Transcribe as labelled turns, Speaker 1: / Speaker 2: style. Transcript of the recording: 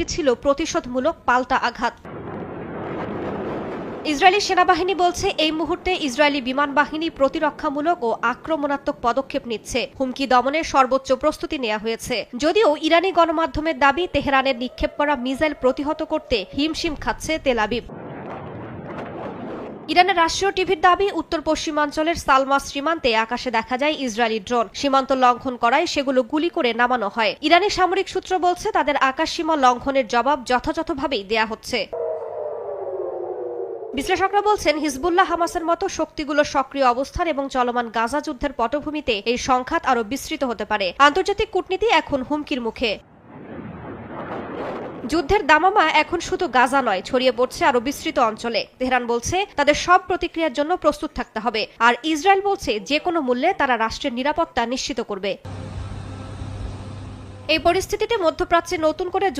Speaker 1: একটি ছিল প্রতিশোধমূলক পাল্টা আঘাত। ইসরায়েলি সেনাবাহিনী বলছে, এই মুহূর্তে ইসরায়েলি বিমান বাহিনী প্রতিরক্ষামূলক ও আক্রমণাত্মক পদক্ষেপ নিচ্ছে। হুমকি দমনের সর্বোচ্চ প্রস্তুতি নেওয়া হয়েছে। যদিও ইরানি গণমাধ্যমের দাবি, তেহরানের নিক্ষেপ করা মিসাইল প্রতিহত করতে হিমশিম খাচ্ছে তেল আবিব। ইরানের রাষ্ট্রীয় টিভির দাবি, উত্তর পশ্চিমাঞ্চলের সালমাস সীমান্তে আকাশে দেখা যায় ইসরায়েলি ড্রোন। সীমান্ত লঙ্ঘন করায় সেগুলো গুলি করে নামানো হয়। ইরানি সামরিক সূত্র বলছে, তাদের আকাশসীমা লঙ্ঘনের জবাব যথাযথভাবেই দেয়া হচ্ছে। বিশ্লেষকরা বলছেন, হিজবুল্লাহ হামাসের মতো শক্তিগুলোর সক্রিয় অবস্থান এবং চলমান গাজা যুদ্ধের পটভূমিতে এই সংঘাত আরও বিস্তৃত হতে পারে। আন্তর্জাতিক কূটনীতি এখন হুমকির মুখে। যুদ্ধের দামামা এখন শুধু গাজা নয়, ছড়িয়ে পড়ছে আরও বিস্তৃত অঞ্চলে। তেহরান বলছে, তাদের সব প্রতিক্রিয়ার জন্য প্রস্তুত থাকতে হবে। আর ইসরায়েল বলছে, যে কোনো মূল্যে তারা রাষ্ট্রের নিরাপত্তা নিশ্চিত করবে। এই পরিস্থিতিতে মধ্যপ্রাচ্যে নতুন করে